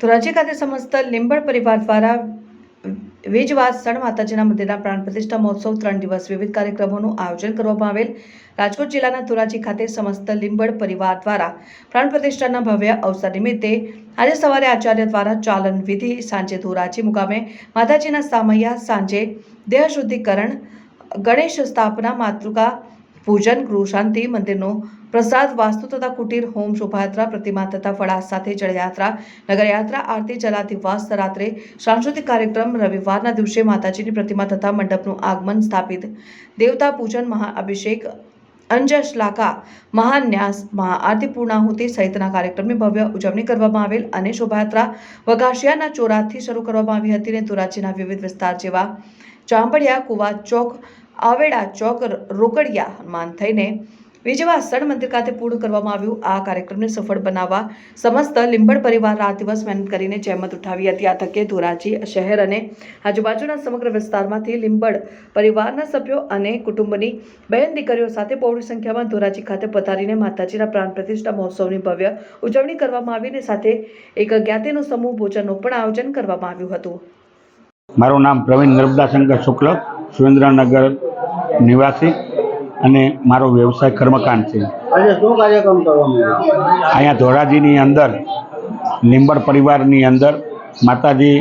ધોરાજી ખાતે સમસ્ત લીંબડ પરિવાર દ્વારા વેજવાસણ માતાજીના મંદિરના પ્રાણ પ્રતિષ્ઠા મહોત્સવ ત્રણ દિવસ વિવિધ કાર્યક્રમોનું આયોજન કરવામાં આવેલ. રાજકોટ જિલ્લાના ધોરાજી ખાતે સમસ્ત લીંબડ પરિવાર દ્વારા પ્રાણ પ્રતિષ્ઠાના ભવ્ય અવસર નિમિત્તે આજે સવારે આચાર્ય દ્વારા ચાલન વિધિ સાંજે ધોરાજી મુકામે માતાજીના સામૈયા સાંજે દેહ શુદ્ધિકરણ, ગણેશ સ્થાપના, માતૃકા પૂજન ગૃહ શાંતિ મંદિરનો પ્રસાદ, વાસ્તુ તથા કુટીર, હોમ, શોભાયાત્રા, પ્રતિમા તથા ફળા સાથે જળયાત્રા, નગરયાત્રા, આરતી જલાધિવાસ રાત્રે સાંસ્કૃતિક કાર્યક્રમ રવિવારના દિવસે માતાજીની પ્રતિમા તથા મંડપનું આગમન સ્થાપિત. દેવતા પૂજન, મહાઅભિષેક, અંજશલાકા, મહાન્યાસ, મહાઆરતી પૂર્ણાહુતિ સહિતના કાર્યક્રમની ભવ્ય ઉજવણી કરવામાં આવેલ અને શોભાયાત્રા વઘાસિયાના ચોરાથી શરૂ કરવામાં આવી હતી અને ધોરાજીના વિવિધ વિસ્તાર જેવા ચાંબડિયા કુવા ચોક, આવેડા ચોક, રોકડિયા હનુમાન થઈને વિજયવાસણ મંદિર ખાતે પૂર્ણ કરવામાં આવ્યું. આ કાર્યક્રમને સફળ બનાવવા સમસ્ત લીંબડ પરિવાર રાત દિવસ મહેનત કરીને જહેમત ઉઠાવી હતી. આ તકે ધોરાજી શહેર અને આજુબાજુના સમગ્ર વિસ્તારમાંથી લીંબડ પરિવારના સભ્યો અને કુટુંબની બહેન દીકરીઓ સાથે બહોળી સંખ્યામાં ધોરાજી ખાતે પધારીને માતાજીના પ્રાણ પ્રતિષ્ઠા મહોત્સવની ભવ્ય ઉજવણી કરવામાં આવી અને સાથે એક જ્ઞાતિનું સમૂહ ભોજનનું પણ આયોજન કરવામાં આવ્યું હતું. મારું નામ પ્રવીણ નર્મદા શંકર શુક્લ, સુરેન્દ્રનગર નિવાસી. અને મારો વ્યવસાય કર્મકાંડ છે. અહીંયા ધોરાજીની અંદર લીંબડ પરિવારની અંદર માતાજી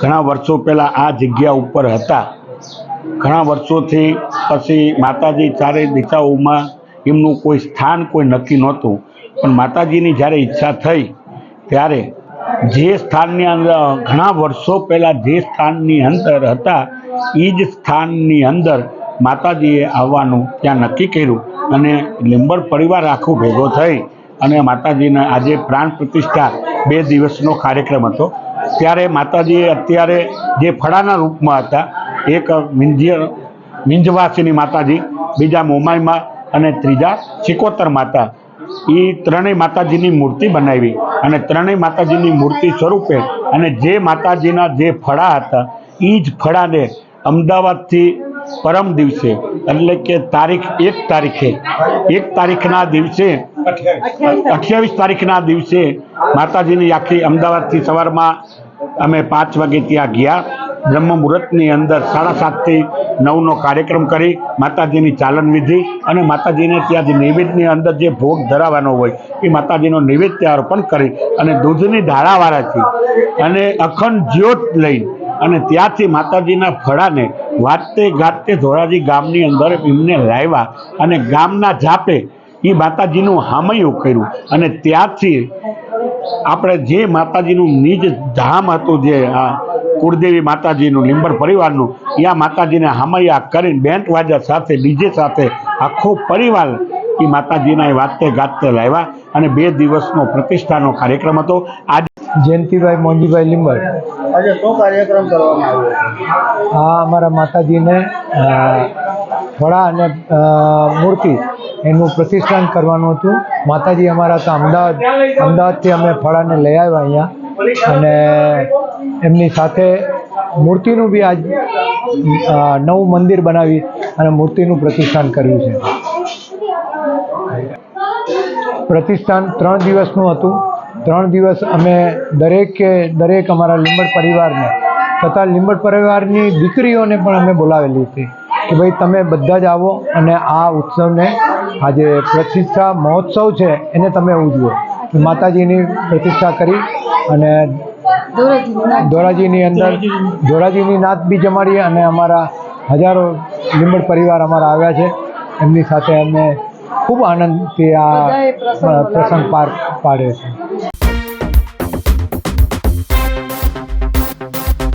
ઘણા વર્ષો પહેલાં આ જગ્યા ઉપર હતા. ઘણા વર્ષોથી પછી માતાજી ચારે દિશાઓમાં એમનું કોઈ સ્થાન કોઈ નક્કી નહોતું. પણ માતાજીની જ્યારે ઈચ્છા થઈ ત્યારે જે સ્થાનની અંદર ઘણા વર્ષો પહેલાં જે સ્થાનની અંદર હતા એ જ સ્થાનની અંદર માતાજીએ આવવાનું ત્યાં નક્કી કર્યું અને લીંબડ પરિવાર આખો ભેગો થઈ અને માતાજીના આજે પ્રાણ પ્રતિષ્ઠા બે દિવસનો કાર્યક્રમ હતો. ત્યારે માતાજીએ અત્યારે જે ફળાના રૂપમાં હતા, એક મિંજ્ય, મિંજવાસીની માતાજી, બીજા મોમાઈમાં અને ત્રીજા સિકોતર માતા, એ ત્રણેય માતાજીની મૂર્તિ બનાવી અને ત્રણેય માતાજીની મૂર્તિ સ્વરૂપે અને જે માતાજીના જે ફળા હતા એ જ ફળાને અમદાવાદથી પરમ દિવસે, એટલે કે તારીખ એક તારીખે. એક તારીખના દિવસે, અઠ્યાવીસ તારીખના દિવસે માતાજીની આખી અમદાવાદથી સવારમાં અમે પાંચ વાગે ત્યાં ગયા. બ્રહ્મ મુહૂર્તની અંદર સાડા સાતથી નવનો કાર્યક્રમ કરી, માતાજીની ચાલન વિધિ અને માતાજીને ત્યાં જે નૈવેદ્યની અંદર જે ભોગ ધરાવવાનો હોય એ માતાજીનો નૈવેદ્ય અર્પણ કરી અને દૂધની ધારાવાળાથી અને અખંડ જ્યોત લઈ અને ત્યાંથી માતાજીના ફળાને વાતે ગાતે ધોરાજી ગામની અંદર એમને લાવ્યા અને ગામના જાપે એ માતાજીનું હામયું કર્યું. અને ત્યાંથી આપણે જે માતાજીનું નિજ ધામ હતું જે આ કુળદેવી માતાજીનું, લીંબર પરિવારનું ત્યાં માતાજીને હામૈયા કરીને બેન્ટ વાજા સાથે, ડીજે સાથે આખો પરિવાર એ માતાજીના એ વાતે ગાતે લાવ્યા અને બે દિવસનો પ્રતિષ્ઠાનો કાર્યક્રમ હતો. આજે જયંતિભાઈ મોંજીભાઈ લીંબડ આજે શું કાર્યક્રમ કરવામાં આવ્યો હા અમારા માતાજીને ફળા અને મૂર્તિ એનું પ્રતિષ્ઠાન કરવાનું હતું. માતાજી અમારા તો અમદાવાદ, અમદાવાદથી અમે ફળાને લઈ આવ્યા અહીંયા. અને એમની સાથે મૂર્તિનું બી આજ નવું મંદિર બનાવી અને મૂર્તિનું પ્રતિષ્ઠાન કર્યું છે. પ્રતિષ્ઠાન ત્રણ દિવસનું હતું. ત્રણ દિવસ અમે દરેકે, દરેક અમારા લીંબડ પરિવારને તથા લીંબડ પરિવારની દીકરીઓને પણ અમે બોલાવેલી હતી કે ભાઈ તમે બધા જ આવો અને આ ઉત્સવને આજે પ્રતિષ્ઠા મહોત્સવ છે એને તમે ઉજવો. માતાજીની પ્રતિષ્ઠા કરી અને ધોરાજીની અંદર, ધોરાજીની નાત બી જમાડી અને અમારા હજારો લીંબડ પરિવાર અમારા આવ્યા છે. એમની સાથે અમે ખૂબ આનંદથી આ પ્રસંગ પાર પાડ્યો છે.